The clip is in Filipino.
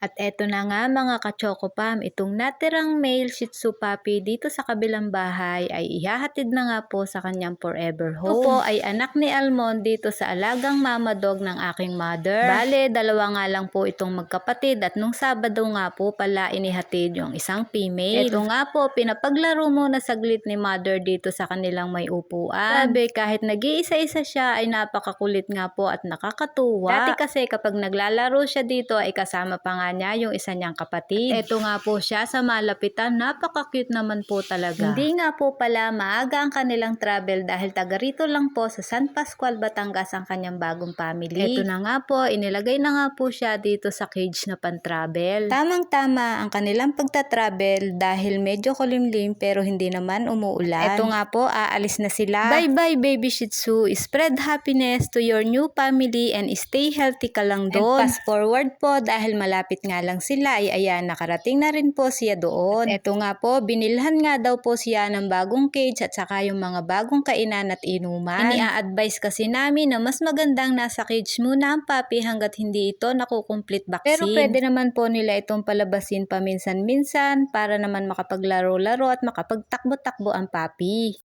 At eto na nga mga kachokopam, itong natirang male Shih Tzu puppy dito sa kabilang bahay ay ihahatid na nga po sa kanyang forever home. Ito po ay anak ni Almond dito sa alagang mama dog ng aking mother. Bale, dalawa nga lang po itong magkapatid at nung Sabado nga po pala inihatid yung isang female. Ito nga po, pinapaglaro muna saglit ni mother dito sa kanilang may upuan. Sabi, kahit nag-iisa-isa siya ay napakakulit nga po at nakakatuwa. Dati kasi kapag naglalaro siya dito ay kasama pa nga niya yung isa niyang kapatid. Ito nga po siya sa malapitan, napaka-cute naman po talaga. Hindi nga po pala maaga ang kanilang travel dahil taga rito lang po sa San Pascual, Batangas ang kanyang bagong family. Ito na nga po, inilagay na nga po siya dito sa cage na pan-travel. Tamang-tama ang kanilang pagta-travel dahil medyo kulimlim pero hindi naman umuulan. Ito nga po, aalis na sila. Bye-bye baby Shih Tzu. Spread happiness to your new family and stay healthy ka lang doon. And fast forward po dahil malapit nga lang sila ay ayan, nakarating na rin po siya doon. At eto nga po, binilhan nga daw po siya ng bagong cage at saka yung mga bagong kainan at inuman. Inia-advise kasi namin na mas magandang nasa cage muna ang puppy hanggat hindi ito nakukomplete vaccine. Pero pwede naman po nila itong palabasin paminsan-minsan para naman makapaglaro-laro at makapagtakbo-takbo ang puppy.